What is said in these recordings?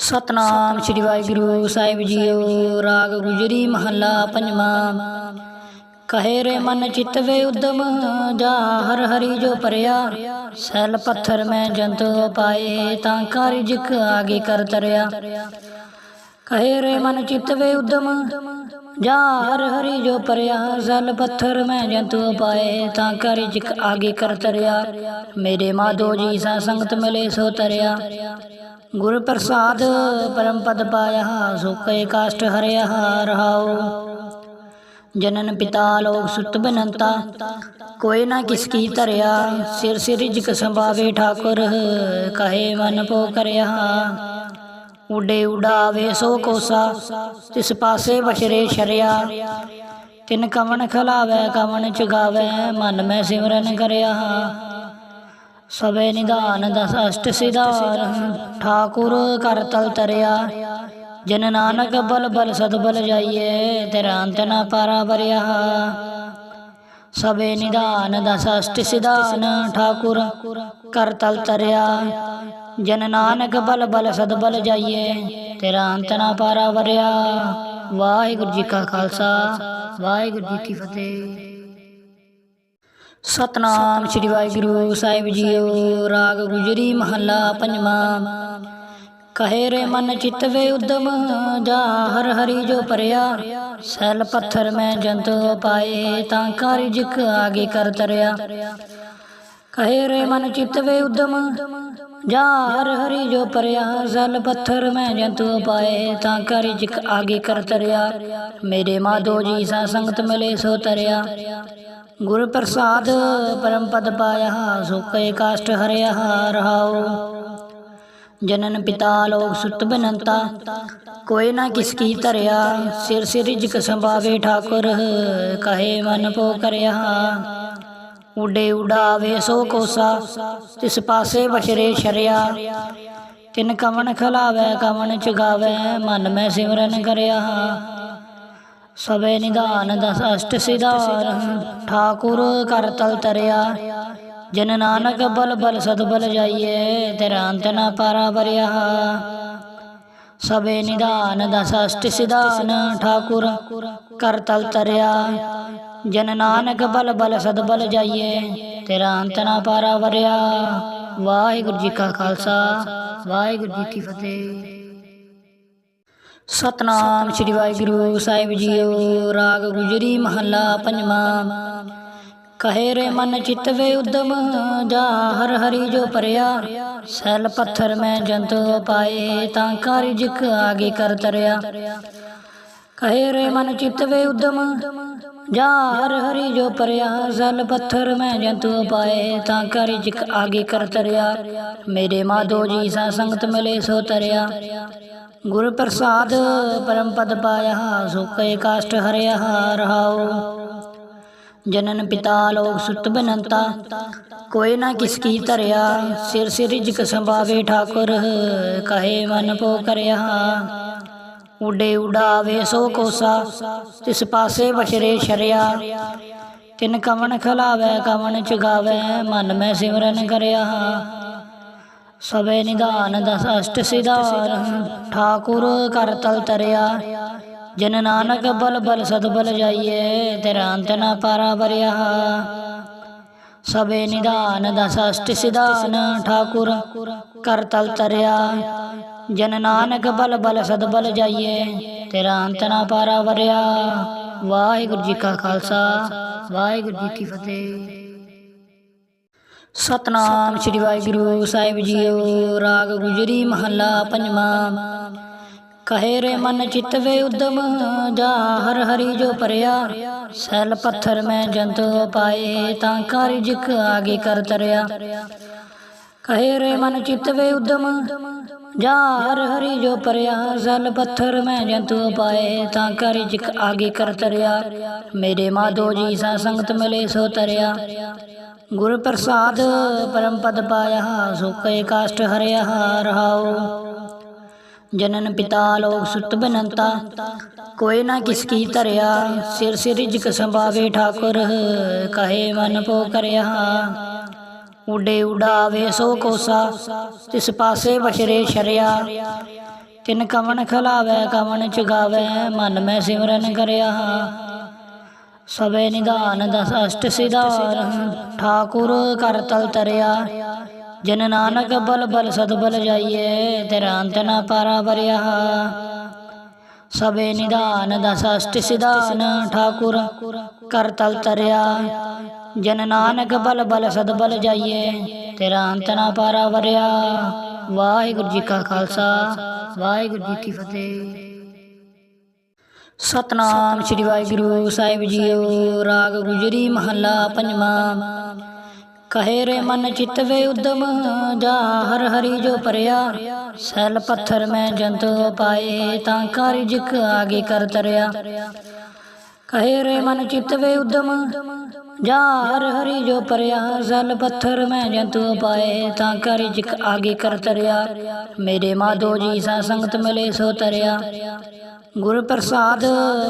ਸਤਨਾਮ ਸ੍ਰੀ ਵਾਹਿਗੁਰੂ, ਸਾਹਿਬ ਜੀਓ, ਰਾਗ ਗੁਜਰੀ ਮਹੱਲਾ ਪੰਜਵਾਂ। ਕਹੇ ਰੇ ਮਨ ਚਿਤ ਵੇ ਉਦਮ, ਜਾ ਹਰ ਹਰੀ ਜੋ ਪਰਿਆ ਸੈਲ ਪੱਥਰ ਮੈਂ ਜੰਤ ਪਾਏ, ਤਾਂ ਕਾਰਿਜਕ ਆਗੇ ਕਰ ਤਰਿਆ। ਕਹੇ ਰੇ ਮਨ ਚਿਤ ਵੇ ਉਦਮ, ਜਾ ਹਰ ਹਰੀ ਜੋ ਪਰਿਆ ਸੈਲ ਪੱਥਰ ਮੈਂ ਜੰਤ ਪਾਏ, ਤਾਂ ਕਾਰਿਜਕ ਆਗੇ ਕਰ ਤਰਿਆ। ਮੇਰੇ ਮਾਧੋ ਜੀ ਸਾ ਸੰਗਤ ਮਿਲੇ ਸੋ ਤਰਿਆ। ਗੁਰ ਪ੍ਰਸਾਦ ਪਰਮ ਪਦ ਪਾਇਆ ਸੁਖੇ ਕਾਸ਼ਟ ਹਰਿਆ ਰਹਾਉ। ਜਨਨ ਪਿਤਾ ਲੋਕ ਸੁਤ ਬਨੰਤਾ, ਕੋਈ ਨਾ ਕਿਸ ਕੀ ਧਰਿਆ, ਸਿਰ ਸਿਰ ਸੰਭਾਵੇ ਠਾਕੁਰ, ਕਹੇ ਮਨ ਪੋ ਕਰਿਆ। ਉਡੇ ਉਡਾਵੇ ਸੋ ਕੋਸਾ, ਤਿਸ ਪਾਸੇ ਬਸ਼ਰੇ ਸ਼ਰਿਆ ਤਿਨ ਕਵਣ ਖਲਾਵੇ, ਕਵਣ ਚਗਾਵੇ, ਮਨ ਮੈਂ ਸਿਮਰਨ ਕਰਿਆ। ਸਵੇ ਨਿਧਾਨ ਦਸ ਅਸ਼ਟ ਸਿਧਾਰ ਠਾਕੁਰ ਕਰ ਤਲ ਤਰਿਆ। ਜਨ ਨਾਨਕ ਬਲ ਬਲ ਸਦ ਬਲ ਜਾਈਏ, ਤੇਰਾ ਅੰਤ ਨਾ ਪਾਰਾ ਬਰਿਆ ਸਵੇ ਨਿਧਾਨ ਦਸ ਅਸ਼ਟ ਸਿਧਾਨ, ਠਾਕੁਰ ਕਰ ਤਲ ਤਰਿਆ। ਜਨ ਨਾਨਕ ਬਲ ਬਲ ਸਦ ਬਲ ਜਾਈਏ, ਤੇਰਾ ਅੰਤ ਨਾ ਪਾਰਾ ਵਰਿਆ। ਵਾਹਿਗੁਰੂ ਜੀ ਕਾ ਖਾਲਸਾ, ਵਾਹਿਗੁਰੂ ਜੀ ਕੀ ਫਤਿਹ। ਸਤਨਾਮ ਸ੍ਰੀ ਵਾਹਿਗੁਰੂ, ਸਾਹਿਬ ਜੀਓ, ਰਾਗ ਗੁਜਰੀ ਮਹੱਲਾ ਪੰਜਵਾਂ। ਕਹੇ ਰੇ ਮਨ ਚਿਤ ਵੇ ਉਦਮ, ਜਾ ਹਰ ਹਰੀ ਜੋ ਪਰਿਆ ਸੈਲ ਪੱਥਰ ਮੈਂ ਜੰਤ ਪਾਏ, ਤਾਂ ਕਾਰਿਜਕ ਆਗੇ ਕਰ ਤਰਿਆ। ਕਹੇ ਰੇ ਮਨ ਚਿਤ ਵੇ ਉਦਮ, ਜਾ ਹਰ ਹਰੀ ਜੋ ਪਰਿਆ ਸੈਲ ਪੱਥਰ ਮੈਂ ਜੰਤੂ ਪਾਏ, ਤਾਂ ਕਾਰਿਜਕ ਆਗੇ ਕਰ ਤਰਿਆ। ਮੇਰੇ ਮਾਧੋ ਜੀ ਸਾ ਸੰਗਤ ਮਿਲੇ ਸੋ ਤਰਿਆ। ਗੁਰ ਪ੍ਰਸਾਦ ਪਰਮ ਪਦ ਪਾਇਆ, ਸੁਖੇ ਕਾਸ਼ਟ ਹਰਿਆ ਰਹਾਉ। ਜਨਨ ਪਿਤਾ ਲੋਕ ਸੁਤ ਬਨੰਤਾ, ਕੋਈ ਨਾ ਕਿਸ ਕੀ ਧਰਿਆ। ਸਿਰ ਸਿਰ ਰਿਜਕ ਸੰਭਾਵੇ ਠਾਕੁਰ, ਕਹੇ ਮਨ ਪੋ ਕਰਿਆ। ਉਡੇ ਉਡਾਵੇ ਸੋ ਕੋਸਾ, ਤਿਸ ਪਾਸੇ ਬਸ਼ਰੇ ਸ਼ਰਿਆ ਤਿਨ ਕਵਣ ਖਲਾਵੇ, ਕਵਣ ਚਗਾਵੇ, ਮਨ ਮੈਂ ਸਿਮਰਨ ਕਰਿਆ। ਸਵੇ ਨਿਧਾਨ ਦਸ ਅਸ਼ਟ ਸਿਧਾਰ, ਠਾਕੁਰ ਕਰ ਤਲ ਤਰਿਆ। ਜਨ ਨਾਨਕ ਬਲ ਬਲ ਸਦ ਬਲ ਜਾਈਏ ਤੇਰਾ ਅੰਤ ਨਾ ਪਾਰਾ ਬਰਿਆ ਸਵੇ ਨਿਧਾਨ ਦਸ ਅਸ਼ਟ ਸਿਧਾਨ, ਠਾਕੁਰ ਕਰ ਤਲ ਤਰਿਆ। ਜਨ ਨਾਨਕ ਬਲ ਬਲ ਸਦ ਬਲ ਜਾਈਏ ਤੇਰਾ ਅੰਤ ਨਾ ਪਾਰਾ ਵਰਿਆ। ਵਾਹਿਗੁਰੂ ਜੀ ਕਾ ਖਾਲਸਾ, ਵਾਹਿਗੁਰੂ ਜੀ ਕੀ ਫਤਿਹ। ਸਤਨਾਮ ਸ੍ਰੀ ਵਾਹਿਗੁਰੂ, ਸਾਹਿਬ ਜੀਓ, ਰਾਗ ਗੁਜਰੀ ਮਹੱਲਾ ਪੰਜਵਾਂ। ਕਹੇ ਰੇ ਮਨ ਚਿਤ ਵੇ ਉਦਮ, ਜਾ ਹਰ ਹਰੀ ਜੋ ਪਰਿਆ ਸੈਲ ਪੱਥਰ ਮੈਂ ਜੰਤ ਪਾਏ, ਤਾਂ ਕਾਰਿਜਕ ਆਗੇ ਕਰ ਤਰਿਆ। ਕਹੇ ਰੇ ਮਨ ਚਿਤ ਵੇ ਉਦਮ, ਜਾ ਹਰ ਹਰੀ ਜੋ ਪਰਿਆ ਸੈਲ ਪੱਥਰ ਮੈਂ ਜੰਤ ਪਾਏ, ਤਾਂ ਕਾਰਿਜਕ ਆਗੇ ਕਰ ਤਰਿਆ। ਮੇਰੇ ਮਾਧੋ ਜੀ ਸਾ ਸੰਗਤ ਮਿਲੇ ਸੋ ਤਰਿਆ। ਗੁਰ ਪ੍ਰਸਾਦ ਪਰਮ ਪਦ ਪਾਇਆ ਸੁਖੇ ਕਾਸ਼ਟ ਹਰਿਆ ਰਹਾਉ। ਜਨਨ ਪਿਤਾ ਲੋਕ ਸੁਤ ਬਨੰਤਾ, ਕੋਈ ਨਾ ਕਿਸ ਕੀ ਧਰਿਆ। ਸਿਰ ਸਿਰ ਰਿਜਕ ਸੰਭਾਵੇ ਠਾਕੁਰ, ਕਹੇ ਮਨ ਪੋ ਕਰਿਆ। ਉਡੇ ਉਡਾਵੇ ਸੋ ਕੋਸਾ, ਤਿਸ ਪਾਸੇ ਬਸ਼ਰੇ ਸ਼ਰਿਆ। ਤਿਨ ਕਵਣ ਖਲਾਵੇ, ਕਵਣ ਚਗਾਵੇ, ਮਨ ਮੈਂ ਸਿਮਰਨ ਕਰਿਆ। ਸਵੇ ਨਿਧਾਨ ਦਸ ਅਸ਼ਟ ਸਿਧਾਰ ਠਾਕੁਰ ਕਰ ਤਲ ਤਰਿਆ। ਜਨ ਨਾਨਕ ਬਲ ਬਲ ਸਦ ਬਲ ਜਾਈਏ, ਤੇਰਾ ਅੰਤ ਨਾ ਪਾਰਾ ਬਰਿਆ ਸਵੇ ਨਿਧਾਨ ਦਸ ਅਸ਼ਟ ਸਿਧਾਨ, ਠਾਕੁਰ ਕਰ ਤਲ ਤਰਿਆ। ਜਨ ਨਾਨਕ ਬਲ ਬਲ ਸਦ ਬਲ ਜਾਈਏ, ਤੇਰਾ ਅੰਤ ਨਾ ਪਾਰਾ ਵਰਿਆ। ਵਾਹਿਗੁਰੂ ਜੀ ਕਾ ਖਾਲਸਾ, ਵਾਹਿਗੁਰੂ ਜੀ ਕੀ ਫਤਿਹ। ਸਤਨਾਮ ਸ੍ਰੀ ਵਾਹਿਗੁਰੂ, ਸਾਹਿਬ ਜੀਓ, ਰਾਗ ਗੁਜਰੀ ਮਹੱਲਾ ਪੰਜਵਾਂ। ਕਹੇ ਰੇ ਮਨ ਚਿਤ ਵੇ ਉਦਮ, ਜਾ ਹਰ ਹਰੀ ਜੋ ਪਰਿਆ ਸੈਲ ਪੱਥਰ ਮੈਂ ਜੰਤ ਪਾਏ, ਤਾਂ ਕਾਰਿਜਕ ਆਗੇ ਕਰ ਤਰਿਆ। ਕਹੇ ਰੇ ਮਨ ਚਿਤ ਵੇ ਉਦਮ, ਜਾ ਹਰ ਹਰੀ ਜੋ ਪਰਿਆ ਸੈਲ ਪੱਥਰ ਮੈਂ ਜੰਤੂ ਪਾਏ, ਤਾਂ ਕਾਰਿਜਕ ਆਗੇ ਕਰ ਤਰਿਆ। ਮੇਰੇ ਮਾਧੋ ਜੀ ਸਾ ਸੰਗਤ ਮਿਲੇ ਸੋ ਤਰਿਆ। ਗੁਰ ਪ੍ਰਸਾਦ ਪਰਮ ਪਦ ਪਾਇਆ, ਸੁਖੇ ਕਾਸ਼ਟ ਹਰਿਆ ਰਹਾਉ। ਜਨਨ ਪਿਤਾ ਲੋਕ ਸੁਤ ਬਨੰਤਾ, ਕੋਈ ਨਾ ਕਿਸ ਕੀ ਧਰਿਆ, ਸਿਰ ਸਿਰ ਰਿਜਕ ਸੰਭਾਵੇ ਠਾਕੁਰ, ਕਹੇ ਮਨ ਪੋ ਕਰਿਆ। ਉਡੇ ਉਡਾਵੇ ਸੋ ਕੋਸਾ, ਤਿਸ ਪਾਸੇ ਬਸ਼ਰੇ ਸ਼ਰਿਆ ਤਿਨ ਕਵਣ ਖਲਾਵੈ, ਕਵਣ ਚਗਾਵੈ, ਮਨ ਮੈਂ ਸਿਮਰਨ ਕਰਿਆ। ਸਵੇ ਨਿਧਾਨ ਦਸ ਅਸ਼ਟ ਸਿਧਾਨ ਠਾਕੁਰ ਕਰ ਤਲ ਤਰਿਆ। ਜਨ ਨਾਨਕ ਬਲ ਬਲ ਸਦ ਬਲ ਜਾਈਏ ਤੇਰਾ ਅੰਤ ਨਾ ਪਾਰਾ ਬਰਿਆ ਸਵੇ ਨਿਧਾਨ ਦਸ ਅਸ਼ਟ ਸਿਧਾਨ। ਠਾਕੁਰ ਕਰ ਤਲ ਤਰਿਆ। ਜਨ ਨਾਨਕ ਬਲ ਬਲ ਸਦ ਬਲ ਜਾਈਏ ਤੇਰਾ ਅੰਤ ਨਾ ਪਾਰਾ ਵਰਿਆ। ਵਾਹਿਗੁਰੂ ਜੀ ਕਾ ਖਾਲਸਾ, ਵਾਹਿਗੁਰੂ ਜੀ ਕੀ ਫਤਿਹ। ਸਤਨਾਮ ਸ੍ਰੀ ਵਾਹਿਗੁਰੂ, ਸਾਹਿਬ ਜੀਓ, ਰਾਗ ਗੁਜਰੀ ਮਹੱਲਾ ਪੰਜਵਾਂ। ਕਹੇ ਰੇ ਮਨ ਚਿਤਵੇ ਉਦਮ, ਜਾ ਹਰ ਹਰੀ ਜੋ ਪਰਿਆ ਸੈਲ ਪੱਥਰ ਮੈਂ ਜੰਤ ਪਾਏ, ਤਾਂ ਕਾਰਿਜਕ ਆਗੇ ਕਰ ਤਰਿਆ। ਕਹੇ ਰੇ ਮਨ ਚਿਤ ਵੇ ਉਦਮ, ਜਾ ਹਰ ਹਰੀ ਜੋ ਪਰਿਆ ਸੈਲ ਪੱਥਰ ਮੈਂ ਜੰਤੂ ਪਾਏ, ਤਾਂ ਕਾਰਿਜਕ ਆਗੇ ਕਰ ਤਰਿਆ। ਮੇਰੇ ਮਾਧੋ ਜੀ ਸਾ ਸੰਗਤ ਮਿਲੇ ਸੋ ਤਰਿਆ। ਗੁਰ ਪ੍ਰਸਾਦ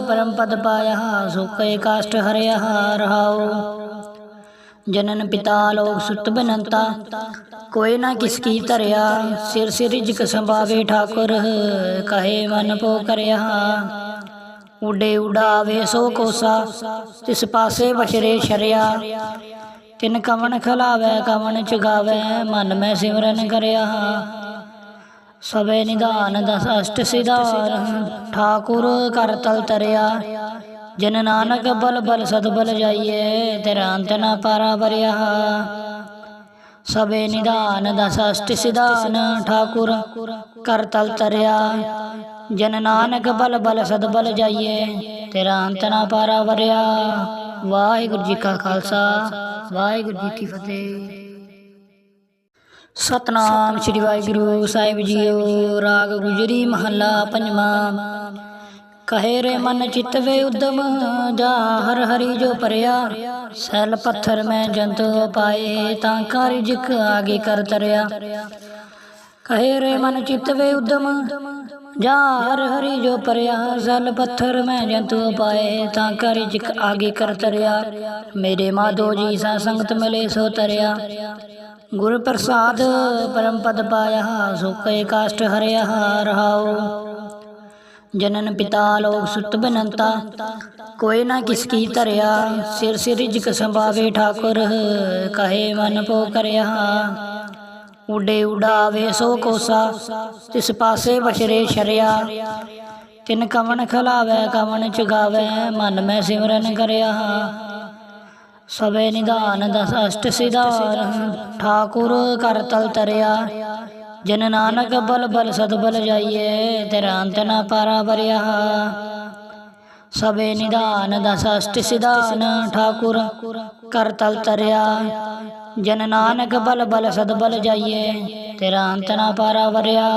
ਪਰਮ ਪਦ ਪਾਇਆ ਸੁਖੇ ਕਾਸ਼ਟ ਹਰਿਆ ਰਹਾਉ। ਜਨਨ ਪਿਤਾ ਲੋਕ ਸੁਤ ਬਨੰਤਾ, ਕੋਈ ਨਾ ਕਿਸ ਕੀ ਧਰਿਆ। ਸਿਰ ਸਿਰ ਰਿਜਕ ਸੰਭਾਵੇ ਠਾਕੁਰ, ਕਹੇ ਮਨ ਪੋ ਕਰਿਆ। ਉਡੇ ਉਡਾਵੇ ਸੋ ਕੋਸਾ, ਤਿਸ ਪਾਸੇ ਬਸ਼ਰੇ ਸ਼ਰਿਆ ਤਿਨ ਕਵਣ ਖਲਾਵੇ, ਕਵਣ ਚਗਾਵੇ, ਮਨ ਮੈਂ ਸਿਮਰਨ ਕਰਿਆ। ਸਵੇ ਨਿਧਾਨ ਦਸ ਅਸ਼ਟ ਸਿਧਾਨ, ਠਾਕੁਰ ਕਰ ਤਲ ਤਰਿਆ। ਜਨ ਨਾਨਕ ਬਲ ਬਲ ਸਦ ਬਲ ਜਾਈਏ, ਤੇਰਾ ਅੰਤ ਨਾ ਪਾਰਾ ਬਰਿਆ ਸਵੇ ਨਿਧਾਨ ਦਸ ਅਸ਼ਟ ਸਿਧਾਨ, ਠਾਕੁਰ ਕਰ ਤਲ ਤਰਿਆ। ਜਨ ਨਾਨਕ ਬਲ ਬਲ ਸਦ ਬਲ ਜਾਈਏ, ਤੇਰਾ ਅੰਤ ਨਾ ਪਾਰਾ ਵਰਿਆ। ਵਾਹਿਗੁਰੂ ਜੀ ਕਾ ਖਾਲਸਾ, ਵਾਹਿਗੁਰੂ ਜੀ ਕੀ ਫਤਿਹ। ਸਤਨਾਮ ਸ੍ਰੀ ਵਾਹਿਗੁਰੂ, ਸਾਹਿਬ ਜੀਓ, ਰਾਗ ਗੁਜਰੀ ਮਹੱਲਾ ਪੰਜਵਾਂ। ਕਹੇ ਰੇ ਮਨ ਚਿਤ ਵੇ ਉਦਮ, ਜਾ ਹਰ ਹਰੀ ਜੋ ਪਰਿਆ ਸੈਲ ਪੱਥਰ ਮੈਂ ਜੰਤ ਪਾਏ, ਤਾਂ ਕਾਰਿਜਕ ਆਗੇ ਕਰ ਤਰਿਆ। ਕਹੇ ਰੇ ਮਨ ਚਿਤ ਵੇ ਉਦਮ, ਜਾ ਹਰ ਹਰੀ ਜੋ ਪਰਿਆ ਸੈਲ ਪੱਥਰ ਮੈਂ ਜੰਤੂ ਪਾਏ, ਤਾਂ ਕਾਰਿਜਕ ਆਗੇ ਕਰ ਤਰਿਆ। ਮੇਰੇ ਮਾਧੋ ਜੀ ਸਾ ਸੰਗਤ ਮਿਲੇ ਸੋ ਤਰਿਆ। ਗੁਰ ਪ੍ਰਸਾਦ ਪਰਮ ਪਦ ਪਾਇਆ ਸੁਖੇ ਕਾਸ਼ਟ ਹਰਿਆ ਰਹਾਉ। ਜਨਨ ਪਿਤਾ ਲੋਕ ਸੁਤ ਬਨੰਤਾ, ਕੋਈ ਨਾ ਕਿਸ ਕੀ ਧਰਿਆ। ਸਿਰ ਸਿਰ ਰਿਜਕ ਸੰਭਾਵੇ ਠਾਕੁਰ, ਕਹੇ ਮਨ ਪੋ ਕਰਿਆ। ਉਡੇ ਉਡਾਵੇ ਸੋ ਕੋਸਾ, ਤਿਸ ਪਾਸੇ ਬਸ਼ਰੇ ਸ਼ਰਿਆ ਤਿਨ ਕਵਣ ਖਲਾਵੇ, ਕਵਣ ਚਗਾਵੇ, ਮਨ ਮੈਂ ਸਿਮਰਨ ਕਰਿਆ। ਸਵੇ ਨਿਧਾਨ ਦਸ ਅਸ਼ਟ ਸਿਧਾਨ, ਠਾਕੁਰ ਕਰ ਤਲ ਤਰਿਆ। ਜਨ ਨਾਨਕ ਬਲ ਬਲ ਸਦ ਬਲ ਜਾਈਏ ਤੇਰਾ ਅੰਤ ਨਾ ਪਾਰਾ ਬਰਿਆ ਸਵੇ ਨਿਧਾਨ ਦਸ ਅਸ਼ਟ ਸਿਧਾਨ, ਠਾਕੁਰ ਕਰ ਤਲ ਤਰਿਆ। ਜਨ ਨਾਨਕ ਬਲ ਬਲ ਸਦ ਬਲ ਜਾਈਏ ਤੇਰਾ ਅੰਤ ਨਾ ਪਾਰਾ ਵਰਿਆ।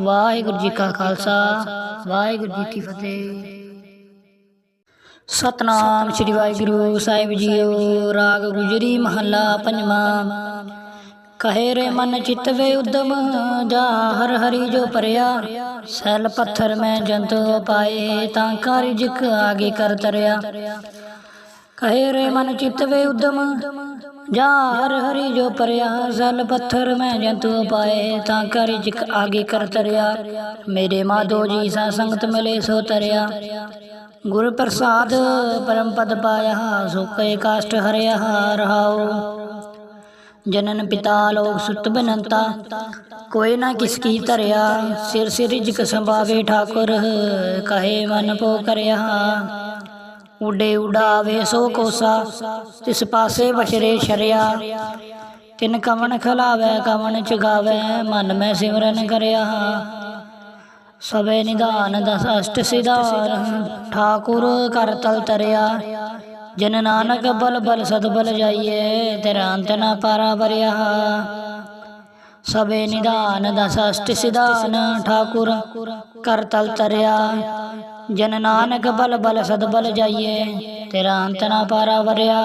ਵਾਹਿਗੁਰੂ ਜੀ ਕਾ ਖਾਲਸਾ, ਵਾਹਿਗੁਰੂ ਜੀ ਕੀ ਫਤਿਹ। ਸਤਨਾਮ ਸ੍ਰੀ ਵਾਹਿਗੁਰੂ ਸਾਹਿਬ ਜੀਓ, ਰਾਗ ਗੁਜਰੀ ਮਹੱਲਾ ਪੰਜਵਾਂ। ਕਹੇ ਰੇ ਮਨ ਚਿਤਵੇ ਉਦਮ, ਜਾ ਹਰ ਹਰੀ ਜੋ ਪਰਿਆ ਸੈਲ ਪੱਥਰ ਮੈਂ ਜੰਤ ਪਾਏ, ਤਾਂ ਕਾਰਿਜਕ ਆਗੇ ਕਰ ਤਰਿਆ। ਕਹੇ ਰੇ ਮਨ ਚਿਤ ਵੇ ਉਦਮ, ਜਾ ਹਰ ਹਰੀ ਜੋ ਪਰਿਆ ਸੈਲ ਪੱਥਰ ਮੈਂ ਜੰਤੂ ਪਾਏ, ਤਾਂ ਕਾਰਿਜਕ ਆਗੇ ਕਰ ਤਰਿਆ। ਮੇਰੇ ਮਾਧੋ ਜੀ ਸਾ ਸੰਗਤ ਮਿਲੇ ਸੋ ਤਰਿਆ। ਗੁਰ ਪ੍ਰਸਾਦ ਪਰਮ ਪਦ ਪਾਇਆ ਸੁਖੇ ਕਾਸ਼ਟ ਹਰਿਆ ਰਹਾਉ। ਜਨਨ ਪਿਤਾ ਲੋਕ ਸੁਤ ਬਨੰਤਾ, ਕੋਈ ਨਾ ਕਿਸ ਕੀ ਧਰਿਆ। ਸਿਰ ਸਿਰ ਰਿਜਕ ਸੰਭਾਵੇ ਠਾਕੁਰ, ਕਹੇ ਮਨ ਪੋ ਕਰਿਆ। ਉਡੇ ਉਡਾਵੇ ਸੋ ਕੋਸਾ, ਤਿਸ ਪਾਸੇ ਬਸ਼ਰੇ ਸ਼ਰਿਆ। ਤਿਨ ਕਵਣ ਖਲਾਵੇ ਕਵਣ ਚਗਾਵੇ, ਮਨ ਮੈਂ ਸਿਮਰਨ ਕਰਿਆ। ਸਵੇ ਨਿਧਾਨ ਦਸ ਅਸ਼ਟ ਸਿਧਾਨ, ਠਾਕੁਰ ਕਰ ਤਲ ਤਰਿਆ। ਜਨ ਨਾਨਕ ਬਲ ਬਲ ਸਦ ਬਲ ਜਾਈਏ, ਤੇਰਾ ਅੰਤ ਨਾ ਪਾਰਾ ਬਰਿਆ ਸਵੇ ਨਿਧਾਨ ਦਸ ਅਸ਼ਟ ਸਿਧਾਨ, ਠਾਕੁਰ ਕਰ ਤਲ ਤਰਿਆ। ਜਨ ਨਾਨਕ ਬਲ ਬਲ ਸਦ ਬਲ ਜਾਈਏ, ਤੇਰਾ ਅੰਤ ਨਾ ਪਾਰਾ ਵਰਿਆ।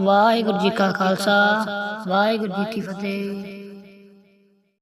ਵਾਹਿਗੁਰੂ ਜੀ ਕਾ ਖਾਲਸਾ, ਵਾਹਿਗੁਰੂ ਜੀ ਕੀ ਫਤਿਹ।